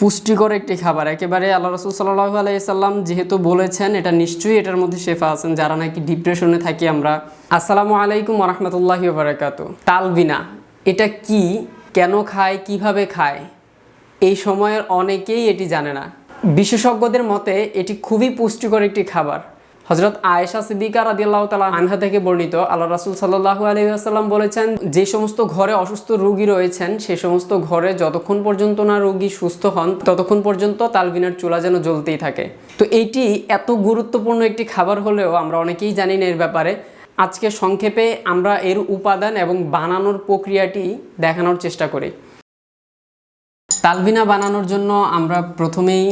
পুষ্টিকর একটি খাবার। একেবারে আল্লাহ রসুল সাল্লাহ আলাইসাল্লাম যেহেতু বলেছেন, এটা নিশ্চয়ই এটার মধ্যে শেফা আছেন, যারা নাকি ডিপ্রেশনে থাকি আমরা। আসসালামু আলাইকুম রহমতুল্লাহ বারাকাতু তালবিনা, এটা কি, কেন খায়, কীভাবে খায়? এই সময়ের অনেকেই এটি জানে না। বিশেষজ্ঞদের মতে এটি খুবই পুষ্টিকর একটি খাবার। হজরত আয়েশা সিদ্দিকা রাদিয়াল্লাহ তালা আনহা থেকে বর্ণিত আল্লাহ রাসুল সাল্লাহ আলহিহাসাল্লাম বলেছেন, যে সমস্ত ঘরে অসুস্থ রোগী রয়েছেন, সে সমস্ত ঘরে যতক্ষণ পর্যন্ত না রোগী সুস্থ হন, ততক্ষণ পর্যন্ত তালবিনের চুলা যেন জ্বলতেই থাকে। তো এইটি এত গুরুত্বপূর্ণ একটি খাবার হলেও আমরা অনেকেই জানি না এর ব্যাপারে। আজকে সংক্ষেপে আমরা এর উপাদান এবং বানানোর প্রক্রিয়াটি দেখানোর চেষ্টা করি। তালবিনা বানানোর জন্য আমরা প্রথমেই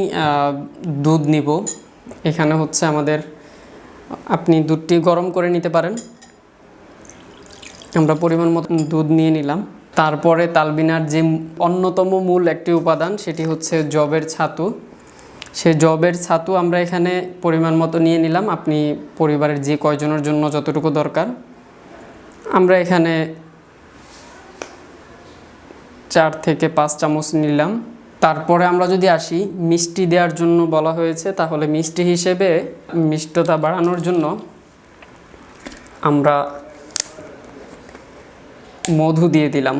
দুধ নিব। এখানে হচ্ছে আমাদের আপনি দুধটি গরম করে নিতে পারেন। আমরা পরিমাণ মতো দুধ নিয়ে নিলাম। তারপরে তালবিনার যে অন্যতম মূল একটি উপাদান, সেটি হচ্ছে জবের ছাতু। সে জবের ছাতু আমরা এখানে পরিমাণ মতো নিয়ে নিলাম। আপনি পরিবারের যে কয়জনের জন্য যতটুকু দরকার। আমরা এখানে চার থেকে পাঁচ চামচ নিলাম। তারপরে আমরা যদি আসি, মিষ্টি দেওয়ার জন্য বলা হয়েছে, তাহলে মিষ্টি হিসেবে মিষ্টতা বাড়ানোর জন্য আমরা মধু দিয়ে দিলাম,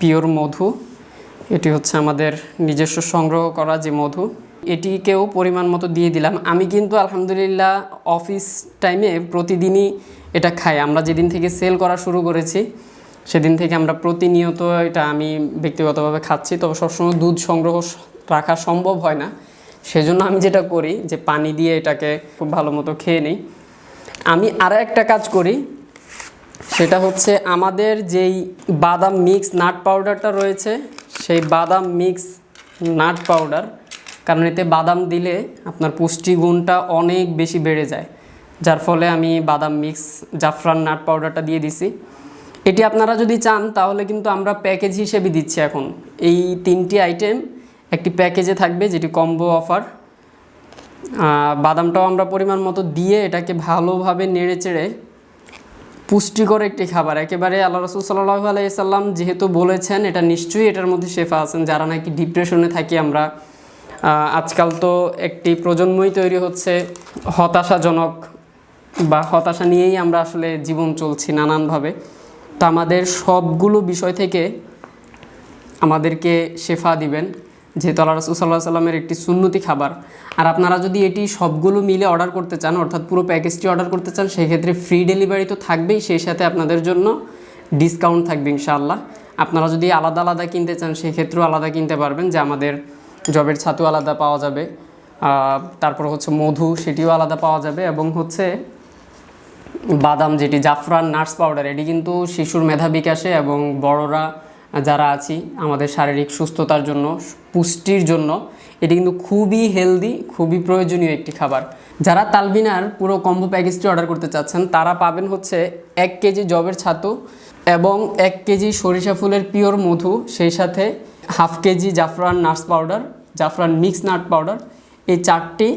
পিওর মধু। এটি হচ্ছে আমাদের নিজস্ব সংগ্রহ করা যে মধু। এটিকেও পরিমাণ মতো দিয়ে দিলাম। আমি কিন্তু আলহামদুলিল্লাহ অফিস টাইমে প্রতিদিনই এটা খাই। আমরা যেদিন থেকে সেল করা শুরু করেছি সেদিন থেকে আমরা প্রতিনিয়ত এটা আমি ব্যক্তিগতভাবে খাচ্ছি তবে সবসময় দুধ সংগ্রহ রাখা সম্ভব হয় না। সেজন্য আমি যেটা করি যে পানি দিয়ে এটাকে খুব ভালো মতো খেয়ে নিই। আমি আরও একটা কাজ করি, সেটা হচ্ছে আমাদের যেই বাদাম মিক্স নাট পাউডারটা রয়েছে, সেই বাদাম মিক্স নাট পাউডার, কারণ এতে বাদাম দিলে আপনার পুষ্টিগুণটা অনেক বেশি বেড়ে যায়। যার ফলে আমি বাদাম মিক্স জাফরান নাট পাউডারটা দিয়ে দিছি। এটি আপনারা যদি চান, তাহলে কিন্তু আমরা প্যাকেজ হিসেবে দিচ্ছি এখন। এই তিনটি আইটেম, একটি প্যাকেজে থাকবে যেটি কম্বো অফার। বাদামটাও আমরা পরিমাণ মতো দিয়ে এটাকে ভালোভাবে নেড়ে চেড়ে পুষ্টিকর একটি খাবার। একেবারে আল্লাহ রসুল সাল্লাহ আলাইসাল্লাম যেহেতু বলেছেন, এটা নিশ্চয়ই এটার মধ্যে শেফা আছেন। যারা নাকি ডিপ্রেশনে থাকি আমরা আজকাল তো একটি প্রজন্মই তৈরি হচ্ছে হতাশাজনক বা হতাশা নিয়েই আমরা আসলে জীবন চলছি নানানভাবে। তো আমাদের সবগুলো বিষয় থেকে আমাদেরকে শেফা দিবেন, যেহেতু আল্লাহ রসুল সাল্লাহ সাল্লামের একটি সুন্নতি খাবার। আর আপনারা যদি এটি সবগুলো মিলে অর্ডার করতে চান, অর্থাৎ পুরো প্যাকেজটি অর্ডার করতে চান সেই ক্ষেত্রে ফ্রি ডেলিভারি তো থাকবেই, সেই সাথে আপনাদের জন্য ডিসকাউন্ট থাকবে ইনশাআল্লাহ। আপনারা যদি আলাদা আলাদা কিনতে চান, সেক্ষেত্রেও আলাদা কিনতে পারবেন, যে আমাদের জবের ছাতু আলাদা পাওয়া যাবে। তারপর হচ্ছে মধু, সেটিও আলাদা পাওয়া যাবে এবং হচ্ছে বাদাম যেটি, জাফরান নার্স পাউডার, এটি কিন্তু শিশুর মেধা বিকাশে এবং বড়রা যারা আছি, আমাদের শারীরিক সুস্থতার জন্য, পুষ্টির জন্য, এটি কিন্তু খুবই হেলদি খুবই প্রয়োজনীয় একটি খাবার। যারা তালবিনার পুরো কম্বো প্যাকেজটি অর্ডার করতে চাচ্ছেন, তারা পাবেন হচ্ছে এক কেজি জবের ছাতু এবং এক কেজি সরিষা ফুলের পিওর মধু, সেই সাথে হাফ কেজি জাফরান নাটস পাউডার, জাফরান মিক্স নাট পাউডার। এই চারটি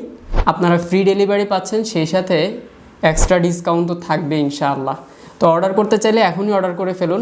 আপনারা ফ্রি ডেলিভারি পাচ্ছেন, সেই সাথে এক্সট্রা ডিসকাউন্ট তো থাকবে ইনশাআল্লাহ। তো অর্ডার করতে চাইলে এখনই অর্ডার করে ফেলুন।